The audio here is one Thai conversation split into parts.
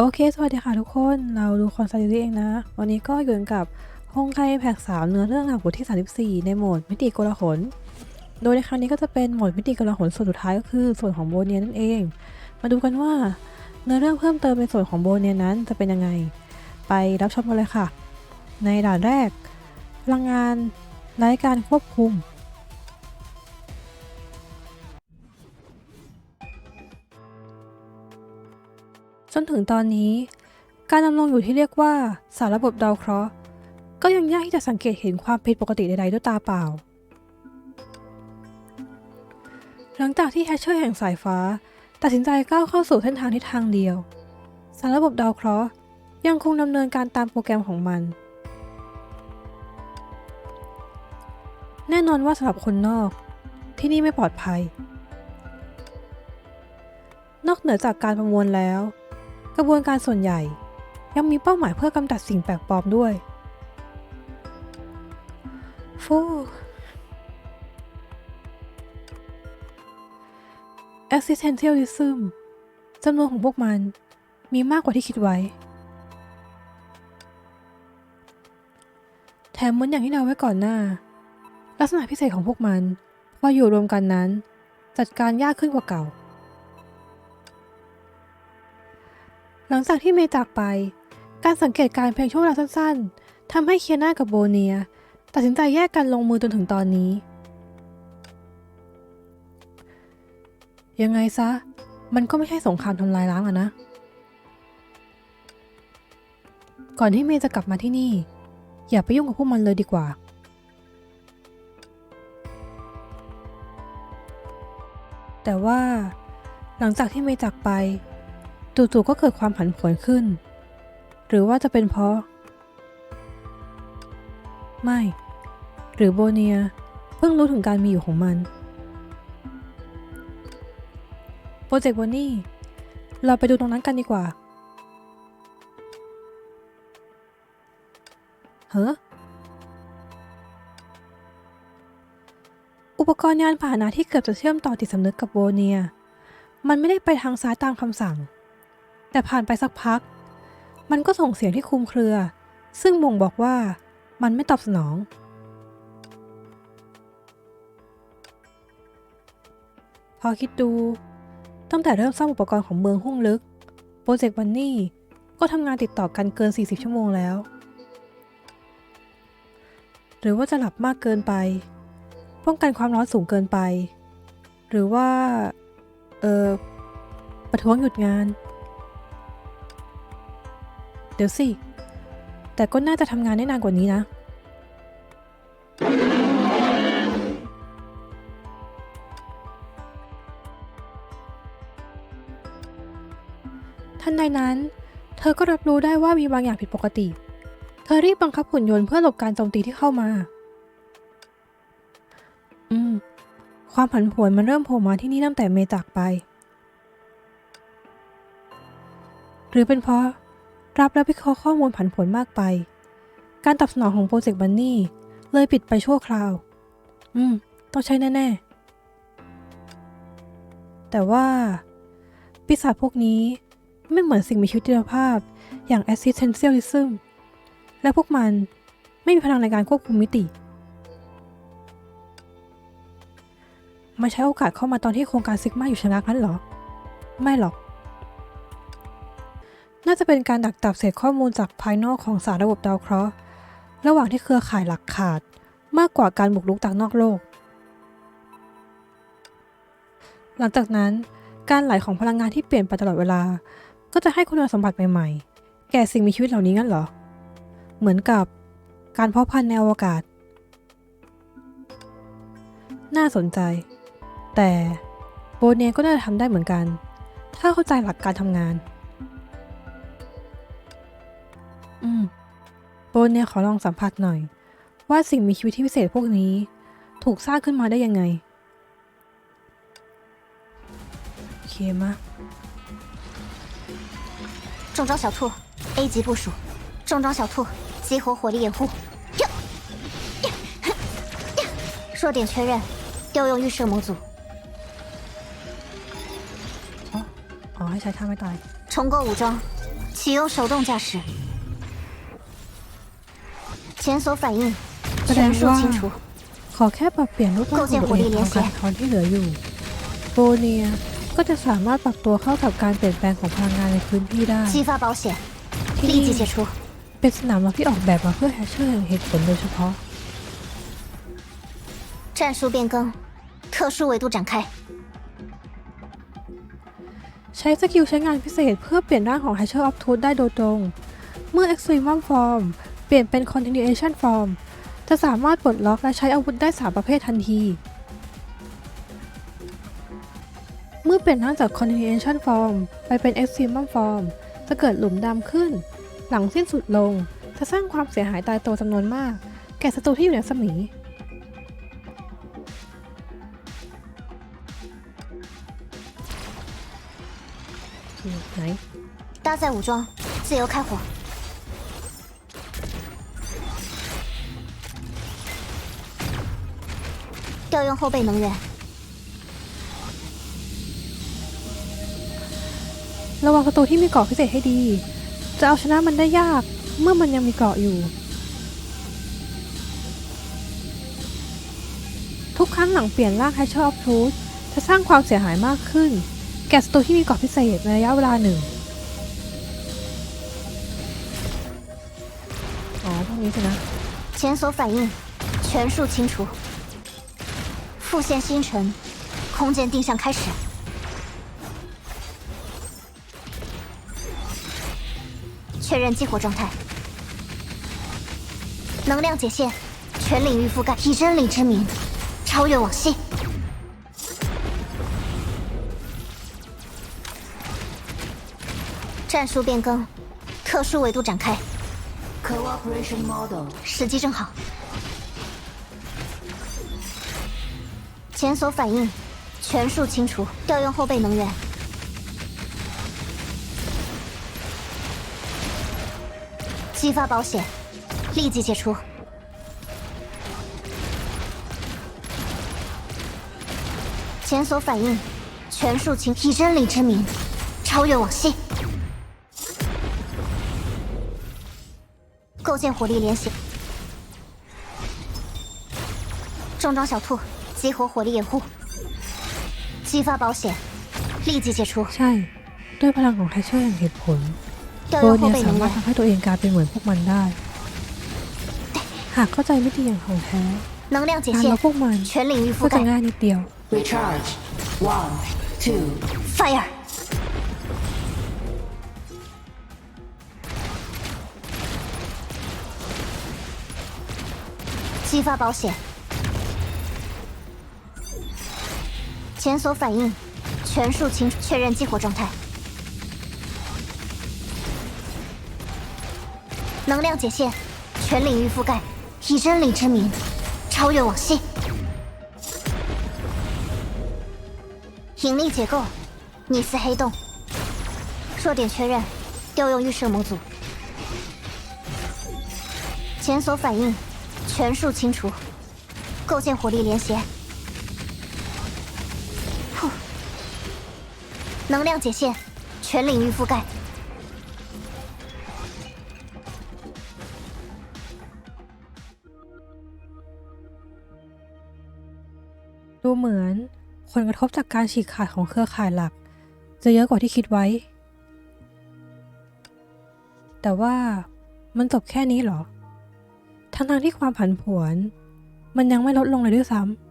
โอเค สวัสดีค่ะทุกคน เราดูคอนซัลท์เองนะ วันนี้ก็อยู่กับห้องไคแพ็กสามเนื้อเรื่องราวบทที่ 34 ในโหมดมิติโกลาหล โดยในครั้งนี้ก็จะเป็นโหมดมิติโกลาหลส่วนสุดท้ายก็คือส่วนของโบเนียนั่นเอง มาดูกันว่าเนื้อเรื่องเพิ่มเติมในส่วนของโบเนียนั้นจะเป็นยังไง ไปรับชมกันเลยค่ะ ในด่านแรกพลังงานไร้การควบคุม นถึงตอนนี้ การดำรงอยู่ที่เรียกว่าสารระบบดาวเคราะห์ ก็ยังยากที่จะสังเกตเห็นความผิดปกติใดๆด้วยตาเปล่า หลังจากที่แฮชเชอร์แห่งสายฟ้า ตัดสินใจก้าวเข้าสู่เส้นทางทิศทางเดียว สารระบบดาวเคราะห์ยังคงดำเนินการตามโปรแกรมของมัน แน่นอนว่าสำหรับคนนอก ที่นี่ไม่ปลอดภัย นอกเหนือจากการประมวลแล้ว กระบวนการส่วนใหญ่ ยังมีเป้าหมายเพื่อกำจัดสิ่งแปลกปลอมด้วย ฟู existentialism จำนวนของพวกมันมีมากกว่าที่คิดไว้ แถมเหมือนอย่างที่เราไว้ก่อนหน้า ลักษณะพิเศษของพวกมันพออยู่รวมกันนั้น จัดการยากขึ้นกว่าเก่า หลังจากที่เมย์จากไป การสังเกตการณ์เพียงช่วงเวลาสั้นๆทำให้เคียนากับโบเนีย ตัดสินใจแยกกันลงมือจนถึงตอนนี้ ยังไงซะ มันก็ไม่ใช่สงครามทำลายล้างอะนะ ก่อนที่เมย์จะกลับมาที่นี่ อย่าไปยุ่งกับพวกมันเลยดีกว่าแต่ว่าหลังจากที่เมย์จากไป จู่ๆก็เกิดความผันผวนขึ้น หรือว่าจะเป็นเพราะ ไม่ หรือโบเนียเพิ่งรู้ถึงการมีอยู่ของมัน โปรเจกต์วันนี้เราไปดูตรงนั้นกันดีกว่า เฮ้ออุปกรณ์ยานพาหนะที่เกือบจะเชื่อมต่อจิตสำนึกกับโบเนีย มันไม่ได้ไปทางซ้ายตามคำสั่ง แต่ผ่านไปสักพัก มันก็ส่งเสียงที่คลุมเครือ ซึ่งบ่งบอกว่ามันไม่ตอบสนอง พอคิดดู ตั้งแต่เริ่มสร้างอุปกรณ์ของเมืองหุ้งลึก โปรเจกต์วันนี่ก็ทำงานติดต่อกันเกิน 40 ชั่วโมงแล้ว หรือว่าจะหลับมากเกินไป ป้องกันความร้อนสูงเกินไป หรือว่า เออประท้วงหยุดงาน เดี๋ยวสิ แต่ก็น่าจะทำงานได้นานกว่านี้นะ ทันใดนั้น เธอก็รับรู้ได้ว่ามีบางอย่างผิดปกติ เธอรีบบังคับหุ่นยนต์เพื่อหลบการโจมตีที่เข้ามา อืม ความผันผวนมันเริ่มโผล่มาที่นี่ตั้งแต่เมจากไป หรือเป็นเพราะ รับและวิเคราะห์ข้อมูลผันผวนมากไป การตอบสนองของโปรเจกต์บันนี่เลยปิดไปชั่วคราว อืม ต้องใช้แน่ ๆ แต่ว่า ปีศาจพวกนี้ไม่เหมือนสิ่งมีชีวิตชีวภาพอย่าง existentialism และพวกมันไม่มีพลังในการควบคุมมิติ มาใช้โอกาสเข้ามาตอนที่โครงการซิกมาอยู่ชะงักนั้นเหรอ ไม่หรอก น่าจะเป็นการดักจับเศษข้อมูลจากภายนอกของสารระบบดาวเคราะห์ ระหว่างที่เครือข่ายหลักขาด มากกว่าการบุกรุกจากนอกโลก หลังจากนั้น การไหลของพลังงานที่เปลี่ยนไปตลอดเวลา ก็จะให้คุณสมบัติใหม่ๆ แก่สิ่งมีชีวิตเหล่านี้งั้นเหรอ เหมือนกับการเพาะพันธุ์ในอวกาศ น่าสนใจ แต่โบเนียก็น่าจะทำได้เหมือนกัน ถ้าเข้าใจหลักการทำงาน อืม โบเนียขอลองสัมผัสหน่อย ว่าสิ่งมีชีวิตที่พิเศษพวกนี้ ถูกสร้างขึ้นมาได้ยังไง โอเคมะ 中招小兔，A 级部署。中招小兔，激活火力掩护。呀呀呀弱点确认，调用预设模组。 อ๋อ ให้ใช้ท่าไม่ตาย 重构武装， 启用手动驾驶， 检索反应， แสดง 全数 ว่า 清除。 ขอแค่ปรับเปลี่ยนรูปร่างของตัวเองตามการสะท้อนที่เหลืออยู่ โบเนียก็จะสามารถปรับตัวเข้ากับการเปลี่ยนแปลงของพลังงานในพื้นที่ได้ 激发保险， ที่ 立 นี่ 即解除。 เป็นสนามรบที่ออกแบบมาเพื่อแฮชเชอร์แห่งเหตุผลโดยเฉพาะ 战术变更，特殊维度展开。 ใช้สกิลใช้งานพิเศษเพื่อเปลี่ยนร่างของ Hatcher of Truth ได้โดยตรง เมื่อ Extremum Form เปลี่ยนเป็น Continuation Form จะสามารถปลดล็อกและใช้อาวุธได้ 3 ประเภททันที เมื่อเปลี่ยนร่างจาก Continuation Form ไปเป็น Extremum Form จะเกิดหลุมดำขึ้น หลังสิ้นสุดลง จะสร้างความเสียหายตายตัวจำนวนมาก แก่ศัตรูที่อยู่ในรัศมี ไหน 搭载武装，自由开火。 调用后备能源， ระวังศัตรูที่มีเกราะพิเศษให้ดี จะเอาชนะมันได้ยาก เมื่อมันยังมีเกราะอยู่ ทุกครั้งหลังเปลี่ยนร่าง Hatcher of Truth จะสร้างความเสียหายมากขึ้น แก่ศัตรูที่มีเกราะพิเศษในระยะเวลาหนึ่ง อ๋อ พวกนี้สินะ 检索反应，全数清除。 复现星辰，空间定向开始。确认激活状态。能量解限，全领域覆盖，以真理之名，超越往昔。战术变更，特殊维度展开。Cooperation model. 时机正好。检索反应，全数清除。调用后备能源。激发保险，立即解除。检索反应，全数清。以真理之名，超越往昔。构建火力联系。重装小兔，激活火力掩护，激发保险，立即解除。 ใช่ ด้วยพลังของ Hatcher แห่งเหตุผล 调 โบ 用后 เนีย 备 สา 能 มารถ 源， ทำให้ตัวเองกลายเป็นเหมือนพวกมันได้ หากเข้าใจวิธีอย่างของแท้ 能量解 การล 线 บพวกมัน 全领域覆 ก็จะ 盖 ง่ายนิดเดียว Recharge. One, two, ，fire。激发保险， 检索反应，全数清，确认激活状态。能量解限，全领域覆盖，以真理之名，超越往昔。引力结构，逆丝黑洞。弱点确认，调用预设模组。检索反应，全数清除。构建火力连携。能量解线，全领域覆盖。 ดูเหมือนผลกระทบจากการฉีกขาดของเครือข่ายหลัก จะเยอะกว่าที่คิดไว้ แต่ว่ามันจบแค่นี้เหรอ ทั้งทางๆที่ความผันผวน มันยังไม่ลดลงเลยด้วยซ้ำ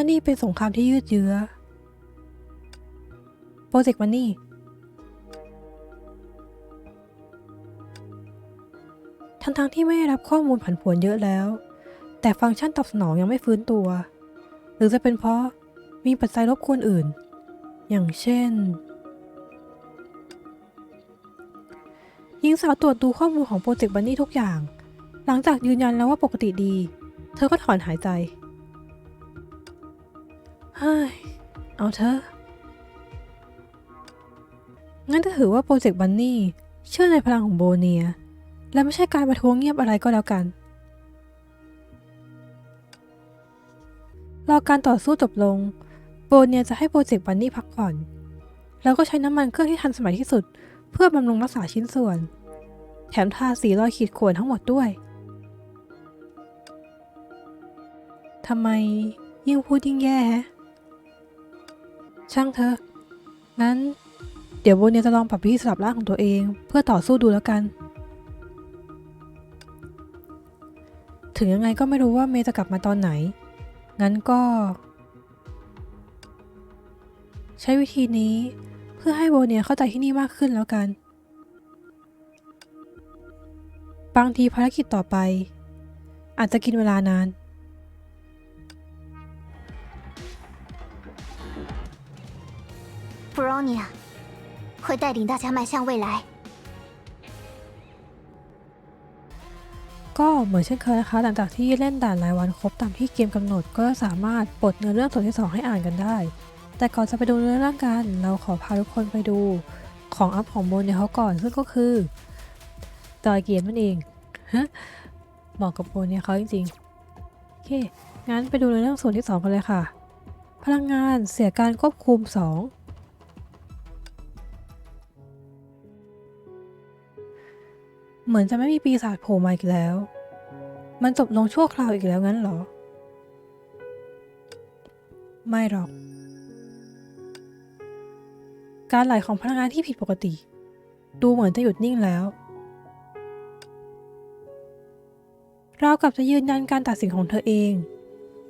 ถ้านี่เป็นสงครามที่ยืดเยื้อ โปรเจกต์มันนี่ ทั้งๆที่ไม่ได้รับข้อมูลผันผวนเยอะแล้ว แต่ฟังก์ชันตอบสนองยังไม่ฟื้นตัว หรือจะเป็นเพราะมีปัจจัยรบกวนอื่น อย่างเช่นหญิงสาวตรวจดูข้อมูลของโปรเจกต์บันนี่ทุกอย่าง หลังจากยืนยันแล้วว่าปกติดี เธอก็ถอนหายใจ เฮ้ย เอาเธอะงั้นจะถือว่าโปรเจกต์บันนี่ เชื่อในพลังของโบเนีย และไม่ใช่การประท้วงเงียบอะไรก็แล้วกัน รอการต่อสู้จบลง โบเนียจะให้โปรเจกต์บันนี่พักผ่อน แล้วก็ใช้น้ำมันเครื่องที่ทันสมัยที่สุด เพื่อบำรุงรักษาชิ้นส่วน แถมทาสีรอยขีดข่วนทั้งหมดด้วยทำไมยิ่งพูดยิ่งแย่ฮะ ช่างเธอ งั้น เดี๋ยวโบเนียจะลองปรับวิธีสลับร่างของตัวเอง เพื่อต่อสู้ดูแล้วกัน ถึงยังไงก็ไม่รู้ว่าเมย์จะกลับมาตอนไหน งั้นก็ ใช้วิธีนี้เพื่อให้โบเนียเข้าใจที่นี่มากขึ้นแล้วกัน บางทีภารกิจต่อไป อาจจะกินเวลานาน 布罗尼亚会带领大家迈向未来。 ก็เหมือนเช่นเคยนะคะ หลังจากที่เล่นด่านรายวันครบตามที่เกมกำหนด ก็สามารถปลดเนื้อเรื่องส่วนที่ 2 ให้อ่านกันได้ แต่ก่อนจะไปดูเนื้อเรื่องกัน เราขอพาทุกคนไปดูของอัพของโบนเนี่ยเขาก่อน ซึ่งก็คือจอยเกียร์นั่นเอง ฮะเหมาะกับโบนเนี่ยเขาจริงๆ โอเค งั้นไปดูเนื้อเรื่องส่วนที่ 2 กันเลยค่ะ พลังงานเสียการควบคุม 2 เหมือนจะไม่มีปีศาจโผล่มาอีกแล้ว มันจบลงชั่วคราวอีกแล้วงั้นเหรอ ไม่หรอก การไหลของพลังงานที่ผิดปกติ ดูเหมือนจะหยุดนิ่งแล้วเรากับจะยืนยันการตัดสินของเธอเอง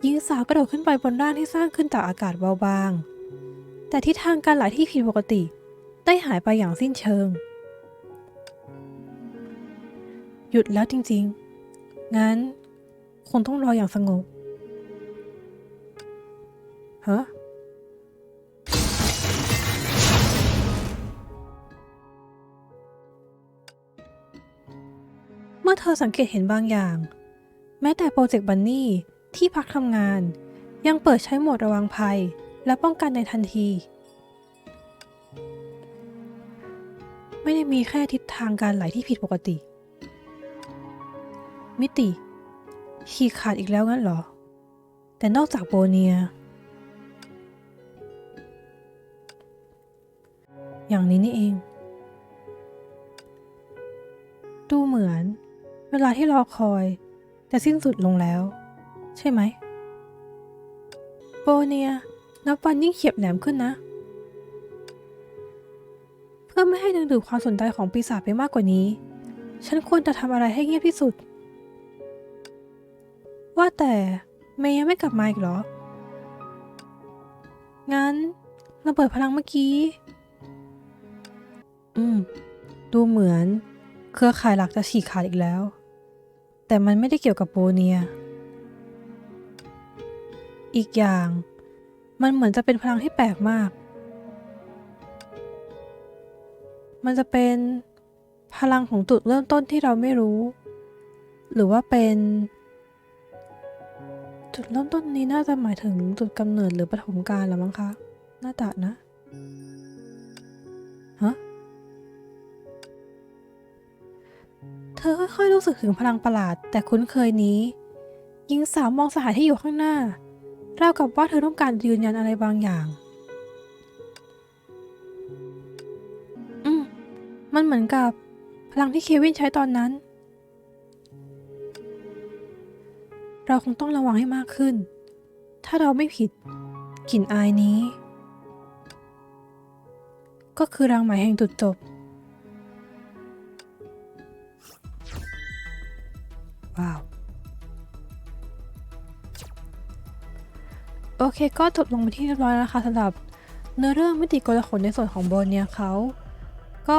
หญิงสาวกระโดดขึ้นไปบนร่างที่สร้างขึ้นจากอากาศเบาบาง แต่ทิศทางการไหลที่ผิดปกติ ได้หายไปอย่างสิ้นเชิง หยุดแล้วจริงๆ งั้น คงต้องรออย่างสงบฮะเมื่อเธอสังเกตเห็นบางอย่าง แม้แต่โปรเจกต์บันนี่ที่พักทำงาน ยังเปิดใช้โหมดระวังภัย และป้องกันในทันที ไม่ได้มีแค่ทิศทางการไหลที่ผิดปกติ มิติฉีกขาดอีกแล้วงั้นเหรอ แต่นอกจากโบเนีย อย่างนี้นี่เอง ดูเหมือน เวลาที่รอคอยจะสิ้นสุดลงแล้ว ใช่ไหม โบเนียนับวันยิ่งเฉียบแหลมขึ้นนะ เพื่อไม่ให้ดึงดูดความสนใจของปีศาจไปมากกว่านี้ ฉันควรจะทำอะไรให้เงียบที่สุด ว่าแต่เมย์ยังไม่กลับมาอีกเหรอ งั้นระเบิดพลังเมื่อกี้ อืม ดูเหมือน เครือข่ายหลักจะฉีกขาดอีกแล้ว แต่มันไม่ได้เกี่ยวกับโบเนีย อีกอย่าง มันเหมือนจะเป็นพลังที่แปลกมาก มันจะเป็นพลังของจุดเริ่มต้นที่เราไม่รู้ หรือว่าเป็น จุดเริ่มต้นนี้น่าจะหมายถึงจุดกำเนิดหรือปฐมกาลแล้วมั้งคะน่าจะนะฮะเธอค่อยๆรู้สึกถึงพลังประหลาด แต่คุ้นเคยนี้หญิงสาวมองสถานที่อยู่ข้างหน้า ราวกับว่าเธอต้องการยืนยันอะไรบางอย่าง อืม มันเหมือนกับ พลังที่เควินใช้ตอนนั้น เราคงต้องระวังให้มากขึ้น ถ้าเราไม่ผิด กลิ่นอายนี้ ก็คือรังหมายแห่งจุดจบ ว้าว โอเคก็จบลงไปที่เรียบร้อยแล้วนะคะสำหรับเนื้อเรื่องมิติกลขนในส่วนของโบเนียเขาก็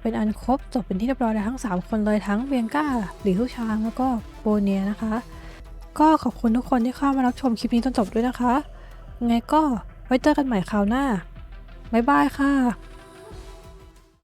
เป็นอันครบจบเป็นที่เรียบร้อยแล้วทั้ง 3 คนเลยทั้งเบียงก้าหลี่ทุชางแล้วก็โบเนียนะคะ ก็ขอบคุณทุกคนที่เข้ามารับชมคลิปนี้จนจบด้วยนะคะ ไงก็ไว้เจอกันใหม่คราวหน้า บ๊ายบายค่ะ